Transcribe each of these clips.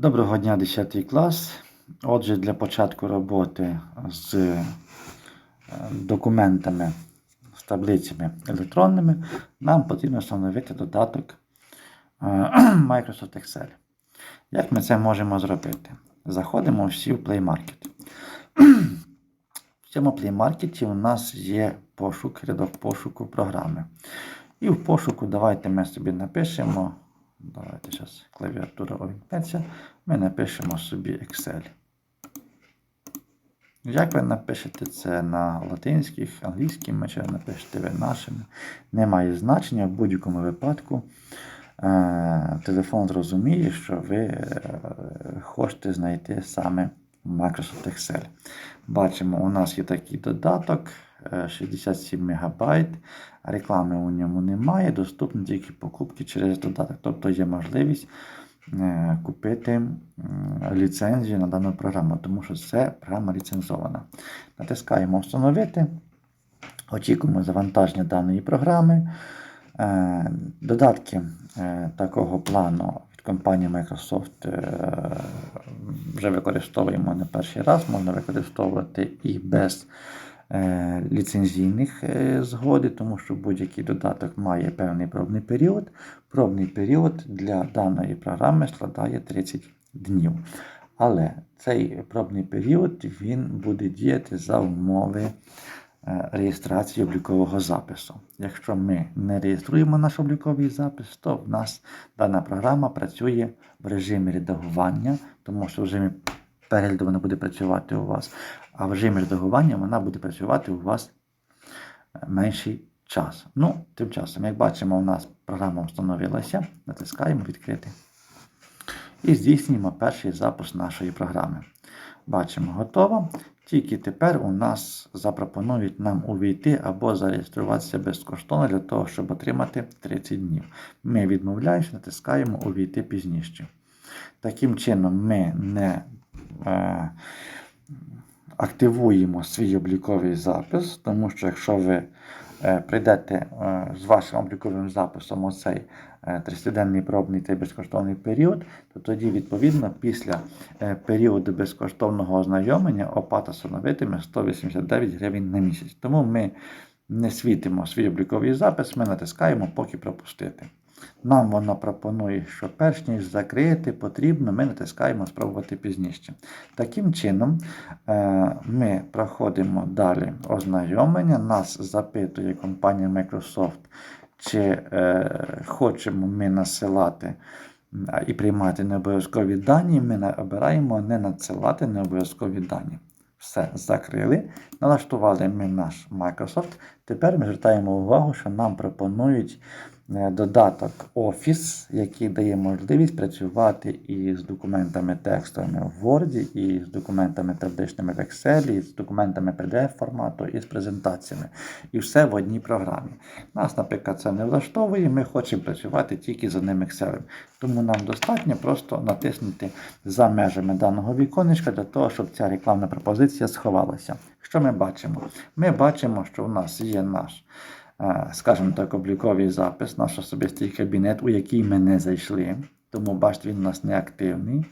Доброго дня, 10 клас. Отже, для початку роботи з е, документами, з таблицями електронними, нам потрібно встановити додаток е, Microsoft Excel. Як ми це можемо зробити? Заходимо всі в Play Market. В цьому Play Market у нас є пошук, рядок пошуку програми. І в пошуку давайте ми собі напишемо. Давайте зараз клавіатура увімкнеться. Ми напишемо собі Excel. Як ви напишете це на латинських, англійськими, чи напишете ви нашими, не має значення в будь-якому випадку. Е, телефон зрозуміє, що ви е, хочете знайти саме Microsoft Excel. Бачимо, у нас є такий додаток. Е, 67 МБ, реклами у ньому немає, доступні тільки покупки через додаток. Тобто є можливість е, купити ліцензію на дану програму, тому що це програма ліцензована. Натискаємо Встановити, очікуємо завантаження даної програми. Е, Додатки е, такого плану від компанії Microsoft вже використовуємо не перший раз, можна використовувати і без ліцензійних е, згоди, тому що будь-який додаток має певний пробний період. Пробний період для даної програми складає 30 днів. Але цей пробний період він буде діяти за умови е, реєстрації облікового запису. Якщо ми не реєструємо наш обліковий запис, то в нас дана програма працює в режимі редагування, тому що в режимі перегляду вона буде працювати у вас, а в режимі редагування вона буде працювати у вас е, менший час. Ну, тим часом, як бачимо, у нас програма встановилася, натискаємо відкрити. І здійснюємо перший запуск нашої програми. Бачимо, готово. Тільки тепер у нас запропонують нам увійти або зареєструватися безкоштовно для того, щоб отримати 30 днів. Ми відмовляємося, натискаємо увійти пізніше. Таким чином, ми не е, активуємо свій обліковий запис, тому що якщо ви е, прийдете е, з вашим обліковим записом у цей е, 30-денний пробний та безкоштовний період, то тоді, відповідно, після е, періоду безкоштовного ознайомлення оплата становитиме 189 гривень на місяць. Тому ми не світимо свій обліковий запис, ми натискаємо поки пропустити. Нам воно пропонує, що перш ніж закрити, потрібно, ми натискаємо спробувати пізніше. Таким чином, е, ми проходимо далі ознайомлення. Нас запитує компанія Microsoft, чи е, хочемо ми насилати і приймати необов'язкові дані. Ми обираємо не надсилати необов'язкові дані. Все, закрили. Налаштували ми наш Microsoft. Тепер ми звертаємо увагу, що нам пропонують додаток Office, який дає можливість працювати і з документами текстовими в Word, і з документами табличними в Excel, і з документами PDF формату, і з презентаціями. І все в одній програмі. Нас, наприклад, це не влаштовує, ми хочемо працювати тільки з одним Excel. Тому нам достатньо просто натиснути за межами даного віконечка для того, щоб ця рекламна пропозиція сховалася. Що ми бачимо? Ми бачимо, що у нас є наш, е, скажімо так, обліковий запис, наш особистий кабінет, у який ми не зайшли. Тому бачите, він у нас не активний.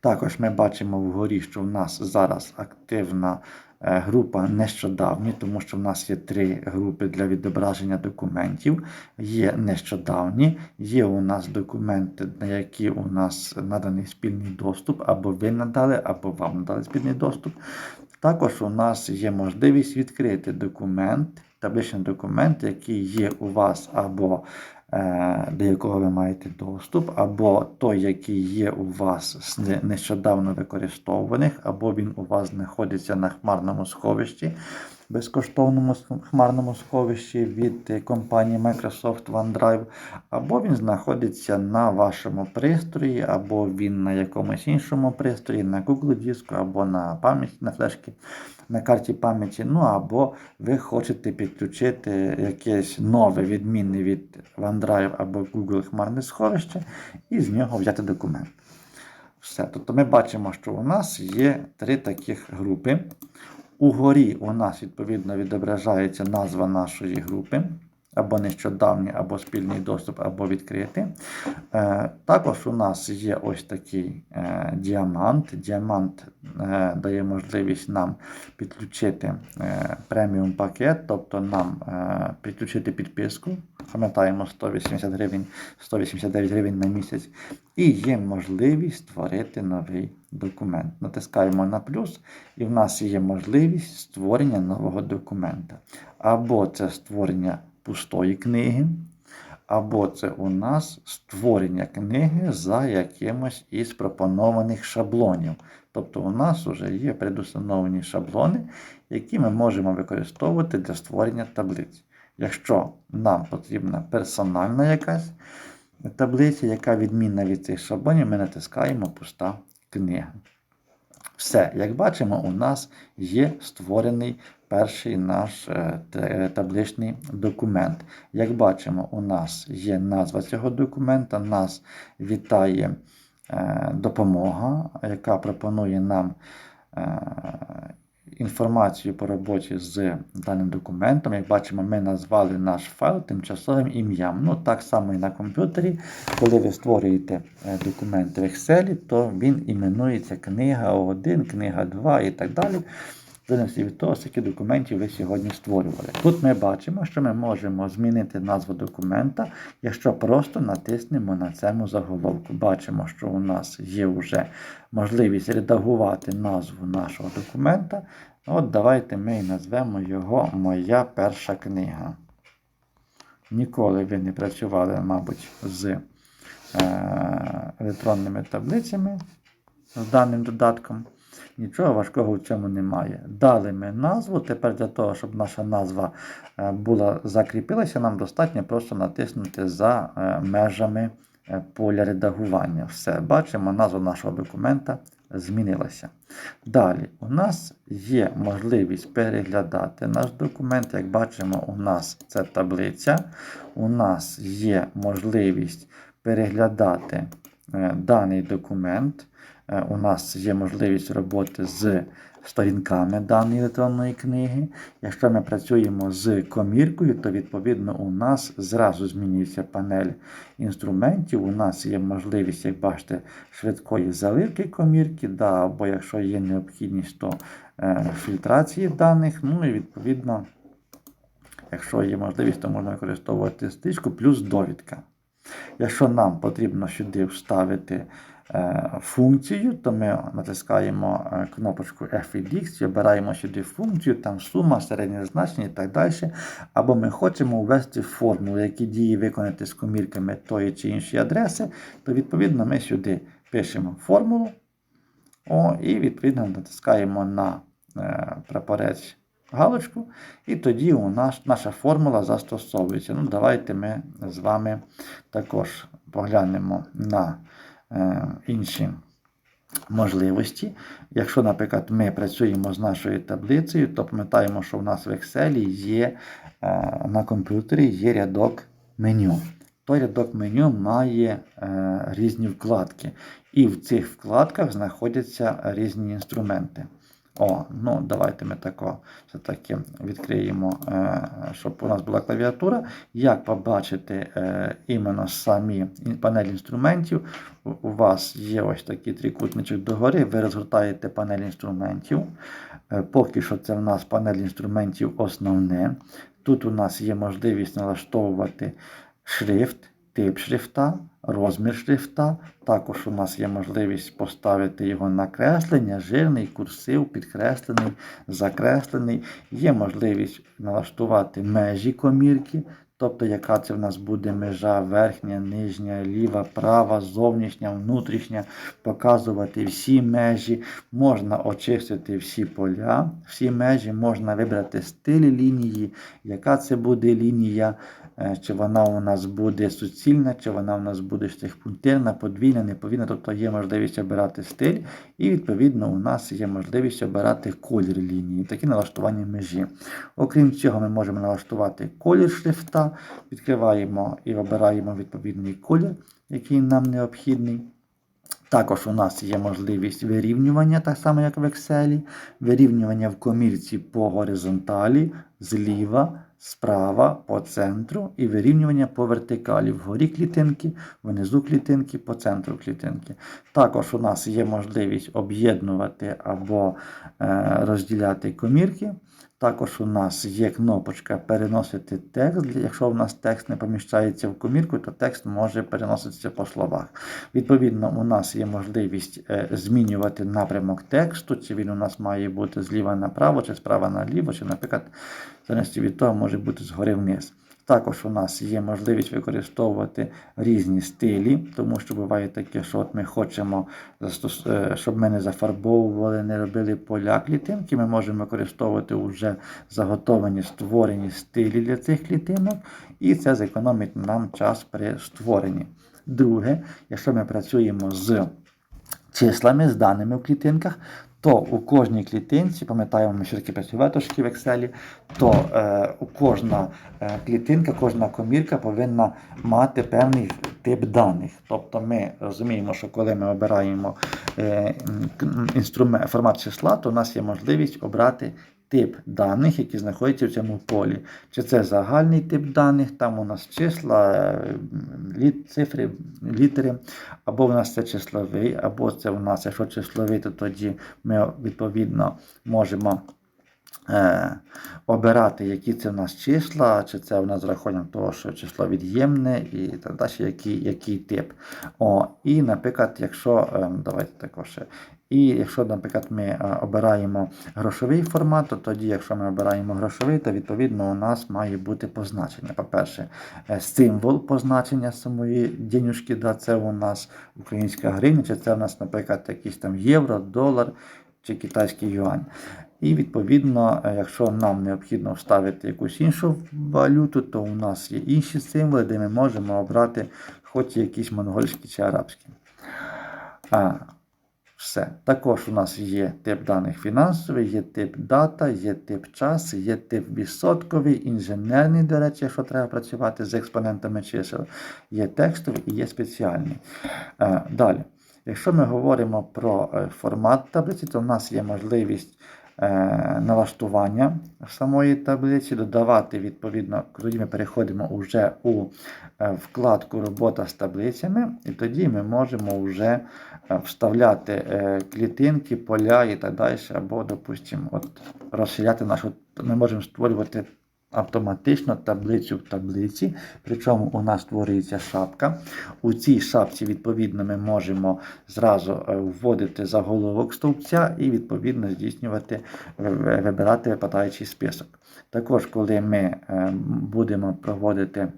Також ми бачимо вгорі, що в нас зараз активна е, група нещодавні, тому що в нас є три групи для відображення документів. Є нещодавні, є у нас документи, на які у нас наданий спільний доступ, або ви надали, або вам надали спільний доступ. Також у нас є можливість відкрити документ, табличний документ, який є у вас або е, до якого ви маєте доступ, або той, який є у вас з нещодавно використовуваних, або він у вас знаходиться на хмарному сховищі, безкоштовному хмарному сховищі від е, компанії Microsoft OneDrive, або він знаходиться на вашому пристрої, або він на якомусь іншому пристрої, на Google диску, або на пам'яті, на флешці, на карті пам'яті. Ну або ви хочете підключити якесь нове відмінне від OneDrive або Google хмарне сховище і з нього взяти документ. Все. Тобто ми бачимо, що у нас є три таких групи. Угорі у нас відповідно відображається назва нашої групи. або нещодавній, або спільний доступ, або відкритий. Е, Також у нас є ось такий е, діамант. Діамант е, дає можливість нам підключити преміум пакет, тобто нам підключити підписку. Пам'ятаємо 180 гривень, 189 гривень на місяць. І є можливість створити новий документ. Натискаємо на плюс, і в нас є можливість створення нового документа. Або це створення пустої книги, або це у нас створення книги за якимось із пропонованих шаблонів. Тобто у нас вже є предустановлені шаблони, які ми можемо використовувати для створення таблиць. Якщо нам потрібна персональна якась таблиця, яка відмінна від цих шаблонів, ми натискаємо пуста книга. Все, як бачимо, у нас є створений перший наш е, табличний документ. Як бачимо, у нас є назва цього документа, нас вітає е, допомога, яка пропонує нам е, інформацію по роботі з даним документом. Як бачимо, ми назвали наш файл тимчасовим ім'ям. Ну, так само і на комп'ютері. Коли ви створюєте е, документ в Excel, то він іменується книга 1, книга 2 і так далі. Залежності від того, скільки документів ви сьогодні створювали. Тут ми бачимо, що ми можемо змінити назву документа, якщо просто натиснемо на цьому заголовку. Бачимо, що у нас є вже можливість редагувати назву нашого документа. От давайте ми і назвемо його Моя перша книга. Ніколи ви не працювали, мабуть, з е, електронними таблицями з даним додатком. Нічого важкого в цьому немає. Дали ми назву. Тепер для того, щоб наша назва е, була закріпилася, нам достатньо просто натиснути за е, межами е, поля редагування. Все, бачимо, назва нашого документа змінилася. Далі, у нас є можливість переглядати наш документ. Як бачимо, у нас це таблиця. У нас є можливість переглядати даний документ. Е, У нас є можливість роботи з сторінками даної електронної книги. Якщо ми працюємо з коміркою, то відповідно у нас зразу змінюється панель інструментів. У нас є можливість, як бачите, швидкої заливки комірки, да, або якщо є необхідність, то е, фільтрації даних. Ну і відповідно, якщо є можливість, то можна використовувати стрічку плюс довідка. Якщо нам потрібно сюди вставити функцію, то ми натискаємо е, кнопочку FEDX, обираємо сюди функцію, там сума, середнє значення і так далі. Або ми хочемо ввести формулу, які дії виконати з комірками тої чи іншої адреси, то відповідно ми сюди пишемо формулу. О, і відповідно натискаємо на е, прапорець галочку, і тоді у нас наша формула застосовується. Ну, давайте ми з вами також поглянемо на е, інші можливості. Якщо, наприклад, ми працюємо з нашою таблицею, то пам'ятаємо, що в нас в Excel є е, на комп'ютері є рядок меню. Той рядок меню має е, різні вкладки, і в цих вкладках знаходяться різні інструменти. О, ну давайте ми тако все-таки відкриємо, е, щоб у нас була клавіатура. Як побачити е, іменно самі панель інструментів? У- У вас є ось такий трикутничок догори, ви розгортаєте панель інструментів. Е, Поки що це в нас панель інструментів основне. Тут у нас є можливість налаштовувати шрифт, тип шрифта, розмір шрифта. Також у нас є можливість поставити його на креслення, жирний, курсив, підкреслений, закреслений. Є можливість налаштувати межі комірки, тобто яка це в нас буде межа верхня, нижня, ліва, права, зовнішня, внутрішня, показувати всі межі, можна очистити всі поля, всі межі, можна вибрати стиль лінії, яка це буде лінія. Е, Чи вона у нас буде суцільна, чи вона у нас буде штрихпунктирна, подвійна, неповільна, тобто є можливість обирати стиль, і відповідно у нас є можливість обирати колір лінії, такі налаштування межі. Окрім цього, ми можемо налаштувати колір шрифта, відкриваємо і обираємо відповідний колір, який нам необхідний. Також у нас є можливість вирівнювання, так само як в Excel, вирівнювання в комірці по горизонталі, зліва, справа по центру і вирівнювання по вертикалі. Вгорі клітинки, внизу клітинки, по центру клітинки. Також у нас є можливість об'єднувати або е, розділяти комірки. Також у нас є кнопочка переносити текст. Якщо у нас текст не поміщається в комірку, то текст може переноситися по словах. Відповідно, у нас є можливість е, змінювати напрямок тексту, чи він у нас має бути зліва направо, чи справа наліво, чи, наприклад, в від того може бути згори вниз. Також у нас є можливість використовувати різні стилі, тому що буває таке, що от ми хочемо, е, щоб ми не зафарбовували, не робили поля клітинки. Ми можемо використовувати вже заготовлені створені стилі для цих клітинок, і це зекономить нам час при створенні. Друге, якщо ми працюємо з числами, з даними в клітинках, то у кожній клітинці, пам'ятаємо, ми ще таки працювали в Excel, то е, у кожна е, клітинка, кожна комірка повинна мати певний тип даних. Тобто ми розуміємо, що коли ми обираємо е, інструмент, формат числа, то у нас є можливість обрати тип даних, які знаходяться в цьому полі. Чи це загальний тип даних, там у нас числа, цифри, літери, або в нас це числовий, або це у нас, якщо числовий, то тоді ми відповідно можемо е, обирати, які це в нас числа, чи це у нас з того, що число від'ємне, і так далі, який, який тип. О, і, наприклад, якщо, е, давайте також. І якщо, наприклад, ми е, обираємо грошовий формат, то тоді, якщо ми обираємо грошовий, то відповідно у нас має бути позначення. По-перше, е, символ позначення самої денюжки, да, це у нас українська гривня, чи це у нас, наприклад, якийсь там євро, долар чи китайський юань. І відповідно, е, якщо нам необхідно вставити якусь іншу валюту, то у нас є інші символи, де ми можемо обрати хоч якісь монгольські чи арабські. А, все. Також у нас є тип даних фінансовий, є тип дата, є тип час, є тип відсотковий, інженерний, до речі, якщо треба працювати з експонентами чисел, є текстовий і є спеціальний. Е, Далі. Якщо ми говоримо про е, формат таблиці, то в нас є можливість налаштування самої таблиці, додавати відповідно, тоді ми переходимо вже у е, вкладку Робота з таблицями, і тоді ми можемо вже е, вставляти е, клітинки, поля і так далі, або, допустимо, от, розширяти нашу. Ми можемо створювати автоматично таблицю в таблиці, причому у нас створюється шапка. У цій шапці, відповідно, ми можемо зразу е, вводити заголовок стовпця і, відповідно, здійснювати, ви- вибирати випадаючий список. Також, коли ми е, будемо проводити е,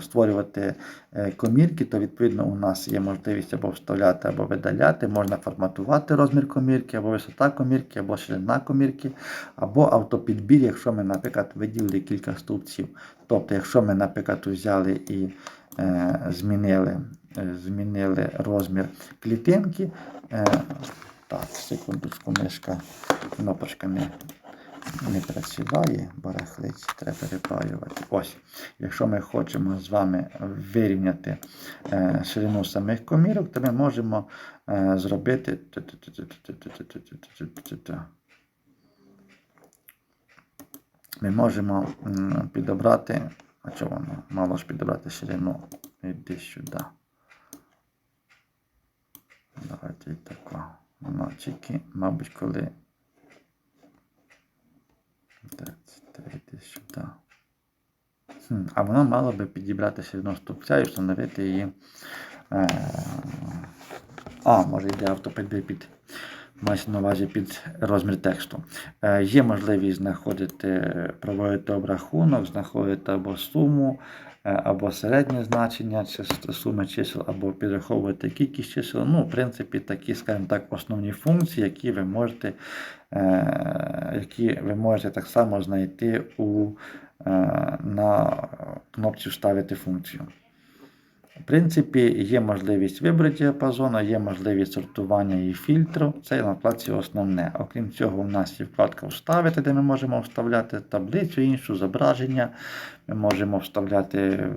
створювати е, комірки, то відповідно у нас є можливість або вставляти, або видаляти, можна форматувати розмір комірки, або висота комірки, або ширина комірки, або автопідбір, якщо ми, наприклад, виділили кілька стовпців. Тобто, якщо ми, наприклад, взяли і е, змінили, е, змінили розмір клітинки, е, так, секундочку, мишка, кнопочка не не працює, барахлить, треба перепаювати. Ось, якщо ми хочемо з вами вирівняти е, ширину самих комірок, то ми можемо е, зробити. Ми можемо підобрати. А чого воно? Мало ж підобрати ширину. Іди сюди. Давайте і тако. Воно тільки, мабуть, коли 33 йди сюди. Хм, а воно мало би підібратися відносно стовпця і встановити її. Е, а, може йде автопідбір під. Мається на увазі під розмір тексту. Е, є можливість знаходити, проводити обрахунок, знаходити або суму, або середнє значення суми чисел, або підраховувати кількість чисел. Ну, в принципі, такі, скажімо так, основні функції, які ви можете, е, які ви можете так само знайти у, е, на кнопці Вставити функцію. В принципі, є можливість вибору діапазону, є можливість сортування і фільтру. Це на вкладці основне. Окрім цього, у нас є вкладка Вставити, де ми можемо вставляти таблицю, іншу зображення. Ми можемо вставляти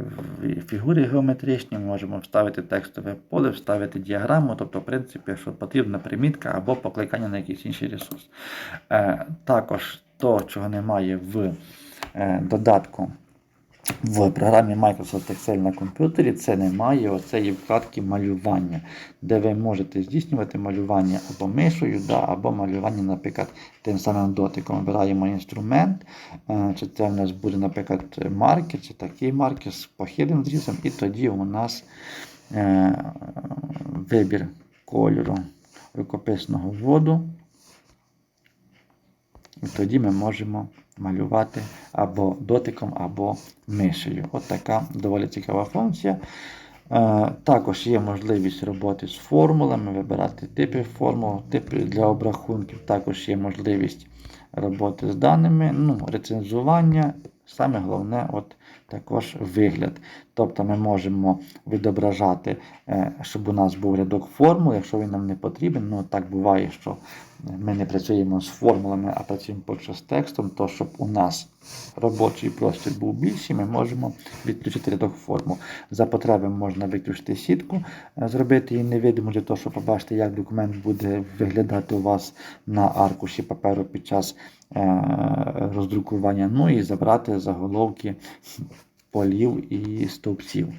фігури геометричні, ми можемо вставити текстове поле, вставити діаграму, тобто, в принципі, якщо потрібна примітка або покликання на якийсь інший ресурс. Е, також то, чого немає в е, додатку в програмі Microsoft Excel на комп'ютері, це немає оцеї вкладки малювання, де ви можете здійснювати малювання або мишою, да, або малювання, наприклад, тим самим дотиком. Обираємо інструмент, е, чи це в нас буде, наприклад, маркер, чи такий маркер з похилим зрізом, і тоді у нас е, вибір кольору рукописного вводу. І тоді ми можемо малювати або дотиком, або мишею. От така доволі цікава функція. Е, Також є можливість роботи з формулами, вибирати типи формул, типи для обрахунків. Також є можливість роботи з даними, ну, рецензування. Саме головне, от також вигляд. Тобто ми можемо відображати, е, щоб у нас був рядок формул, якщо він нам не потрібен. Ну так буває, що ми не працюємо з формулами, а працюємо поки з текстом, то щоб у нас робочий простір був більший, ми можемо відключити рядок формул. За потреби можна виключити сітку, е, зробити її невидиму для того, щоб побачити, як документ буде виглядати у вас на аркуші паперу під час е, роздрукування. Ну і забрати заголовки полів і стовпців.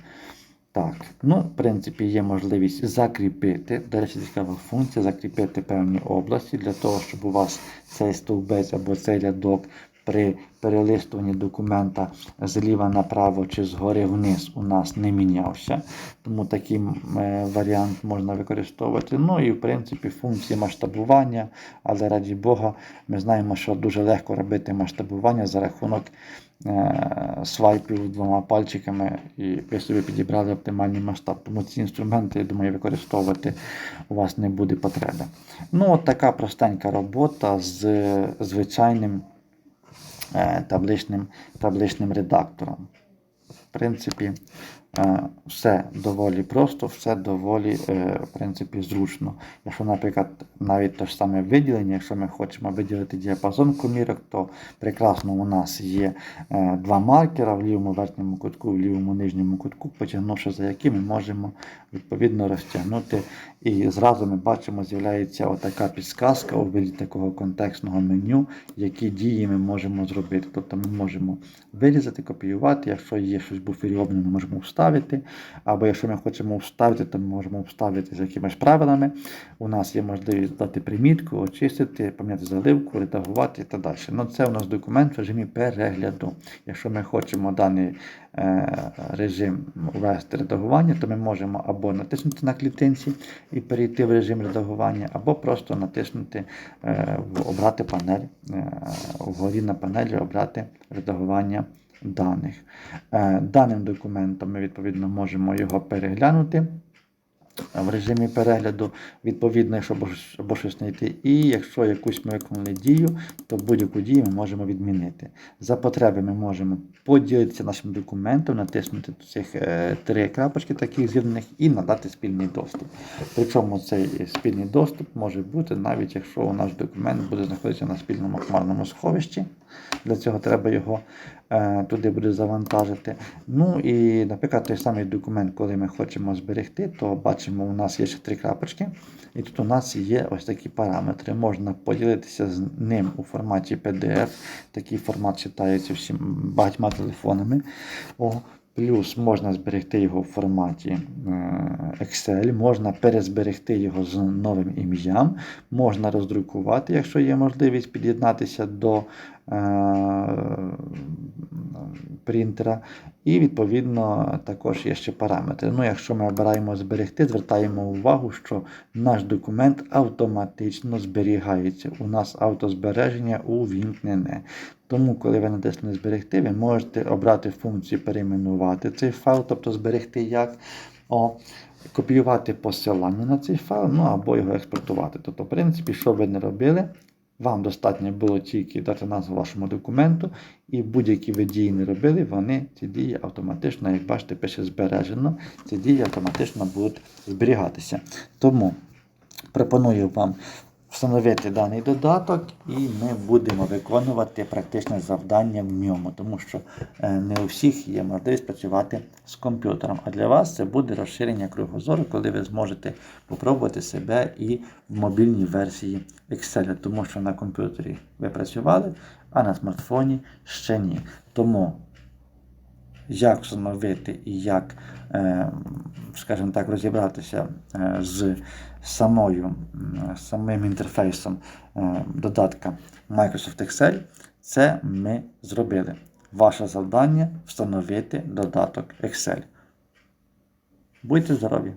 Так, ну, в принципі, є можливість закріпити. До речі, цікава функція закріпити певні області для того, щоб у вас цей стовбець або цей рядок при перелистуванні документа зліва направо чи згори вниз у нас не мінявся. Тому такий е, варіант можна використовувати. Ну і в принципі функції масштабування, але раді Бога, ми знаємо, що дуже легко робити масштабування за рахунок е, свайпів двома пальчиками, і ви собі підібрали оптимальний масштаб. Тому ці інструменти, я думаю, використовувати у вас не буде потреби. Ну, от така простенька робота з звичайним табличним, табличним редактором. В принципі, е, все доволі просто, все доволі е, в принципі, зручно. Якщо, наприклад, навіть те ж саме виділення, якщо ми хочемо виділити діапазон комірок, то прекрасно у нас є е, два маркера в лівому верхньому кутку, в лівому нижньому кутку, потягнувши за які ми можемо відповідно розтягнути. І зразу ми бачимо, з'являється отака підсказка у вигляді такого контекстного меню, які дії ми можемо зробити. Тобто ми можемо вирізати, копіювати, якщо є щось буферіобне, ми можемо вставити. Або якщо ми хочемо вставити, то ми можемо вставити з якимись правилами. У нас є можливість дати примітку, очистити, поміняти заливку, редагувати і так далі. Ну, Це у нас документ в режимі перегляду. Якщо ми хочемо даний е, режим ввести редагування, то ми можемо або натиснути на клітинці і перейти в режим редагування, або просто натиснути, е, обрати панель, е, вгорі на панелі обрати редагування даних. Е, Даним документом ми відповідно можемо його переглянути в режимі перегляду, відповідно, якщо щось- знайти. І якщо якусь ми виконали дію, то будь-яку дію ми можемо відмінити. За потреби ми можемо поділитися нашим документом, натиснути цих е, три крапочки таких з'єднаних і надати спільний доступ. Причому цей спільний доступ може бути навіть якщо наш документ буде знаходитися на спільному хмарному сховищі. Для цього треба його е, туди буде завантажити. Ну і, наприклад, той самий документ, коли ми хочемо зберегти, то бачимо, у нас є ще три крапочки, і тут у нас є ось такі параметри. Можна поділитися з ним у форматі PDF. Такий формат читається всім багатьма телефонами. О, Плюс можна зберегти його в форматі е, Excel, можна перезберегти його з новим ім'ям, можна роздрукувати, якщо є можливість під'єднатися до е, принтера. І відповідно також є ще параметри. Ну, якщо ми обираємо зберегти, звертаємо увагу, що наш документ автоматично зберігається. У нас автозбереження увімкнене. Тому, коли ви натиснули зберегти, ви можете обрати функцію перейменувати цей файл, тобто зберегти як. О, копіювати посилання на цей файл, ну або його експортувати. Тобто, в принципі, що ви не робили, вам достатньо було тільки дати назву вашому документу, і будь-які ви дії не робили, вони ці дії автоматично, як бачите, пише збережено, ці дії автоматично будуть зберігатися. Тому пропоную вам встановити даний додаток, і ми будемо виконувати практичне завдання в ньому, тому що е, не у всіх є можливість працювати з комп'ютером. А для вас це буде розширення кругозору, коли ви зможете попробувати себе і в мобільній версії Excel, тому що на комп'ютері ви працювали, а на смартфоні ще ні. Тому як встановити і як, е, скажімо так, розібратися е, з самою, самим інтерфейсом е, додатка Microsoft Excel, це ми зробили. Ваше завдання встановити додаток Excel. Будьте здорові!